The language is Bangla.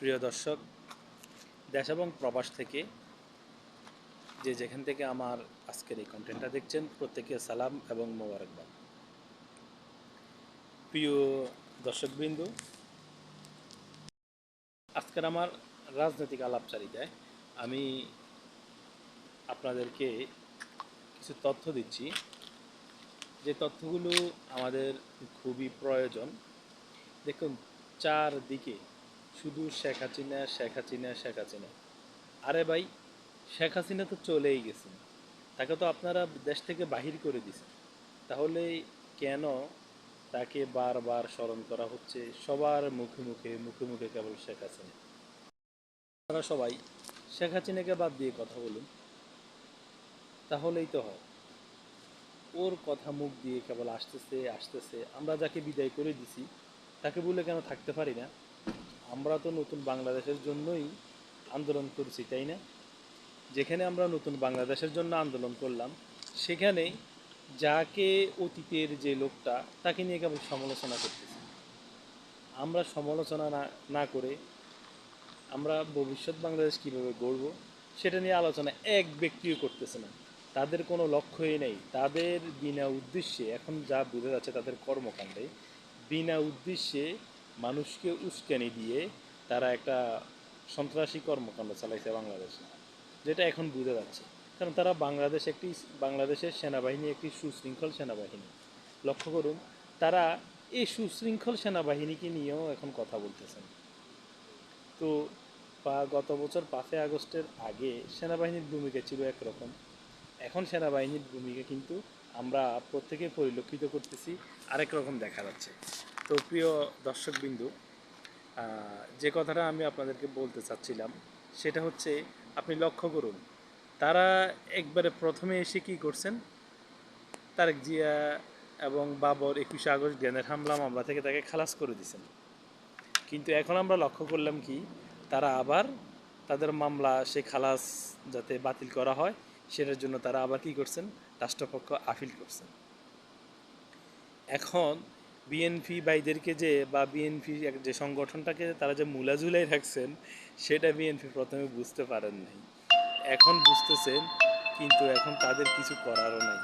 প্রিয় দর্শক, দেশ এবং প্রবাস থেকে যে যেখান থেকে আমার আজকের এই কন্টেন্টটা দেখছেন প্রত্যেকে সালাম এবং মোবারকবাদ। প্রিয় দর্শকবৃন্দ, আজকের আমার রাজনৈতিক আলাপচারিতায় আমি আপনাদেরকে কিছু তথ্য দিচ্ছি। যে তথ্যগুলো আমাদের খুবই প্রয়োজন। দেখুন, চারদিকে শুধু শেখ হাসিনা শেখ হাসিনা শেখ হাসিনা। আরে ভাই, শেখ হাসিনা তো চলেই গেছেন তাকে তো আপনারা দেশ থেকে বাহির করে দিছেন তাহলে কেন তাকে বারবার স্মরণ করা হচ্ছে সবার মুখে মুখে মুখে মুখে কেবল শেখ হাসিনা? আপনারা সবাই শেখ হাসিনাকে বাদ দিয়ে কথা বলুন। তাহলেই তো হয়। ওর কথা মুখ দিয়ে কেবল আসতেছে আসতেছে। আমরা যাকে বিদায় করে দিছি, তাকে বলে কেন থাকতে পারি না? আমরা তো নতুন বাংলাদেশের জন্যই আন্দোলন করছি, তাই না? যেখানে আমরা নতুন বাংলাদেশের জন্য আন্দোলন করলাম, সেখানে যাকে অতীতের যে লোকটা, তাকে নিয়ে কেবল সমালোচনা করতেছি? আমরা সমালোচনা না না করে আমরা ভবিষ্যৎ বাংলাদেশ কীভাবে গড়ব, সেটা নিয়ে আলোচনা এক ব্যক্তিও করতেছে না। তাদের কোনো লক্ষ্যই নেই। তাদের বিনা উদ্দেশ্যে, এখন যা বোঝা যাচ্ছে তাদের কর্মকাণ্ডে, বিনা উদ্দেশ্যে মানুষকে উস্কানি দিয়ে তারা একটা সন্ত্রাসী কর্মকাণ্ড চালাইছে বাংলাদেশে, যেটা এখন বোঝা যাচ্ছে। কারণ তারা বাংলাদেশ একটি বাংলাদেশের সেনাবাহিনী, একটি সুশৃঙ্খল সেনাবাহিনী। লক্ষ্য করুন, তারা এই সুশৃঙ্খল সেনাবাহিনীকে নিয়েও এখন কথা বলতেছেন। তো গত বছর পাঁচই আগস্টের আগে সেনাবাহিনীর ভূমিকা ছিল একরকম। এখন সেনাবাহিনীর ভূমিকা কিন্তু আমরা প্রত্যেকে পরিলক্ষিত করতেছি, আরেক রকম দেখা যাচ্ছে। তো প্রিয় দর্শকবিন্দু যে কথাটা আমি আপনাদেরকে বলতে চাচ্ছিলাম সেটা হচ্ছে আপনি লক্ষ্য করুন, তারা একবারে প্রথমে এসে কি করছেন? তারেক জিয়া এবং বাবর একুশে আগস্ট জ্ঞানের হামলা মামলা থেকে তাকে খালাস করে দিয়েছেন। কিন্তু এখন আমরা লক্ষ্য করলাম কি, তারা আবার তাদের মামলা সে খালাস যাতে বাতিল করা হয়, সেটার জন্য তারা আবার কি করছেন? রাষ্ট্রপক্ষ আপিল করছেন। এখন বিএনপি ভাইদেরকে যে বা বিএনপি যে সংগঠনটাকে তারা যে মুলাজুলাই রাখছেন, সেটা বিএনপি প্রথমে বুঝতে পারেন নাই। এখন বুঝতেছেন, কিন্তু এখন তাদের কিছু করারও নাই।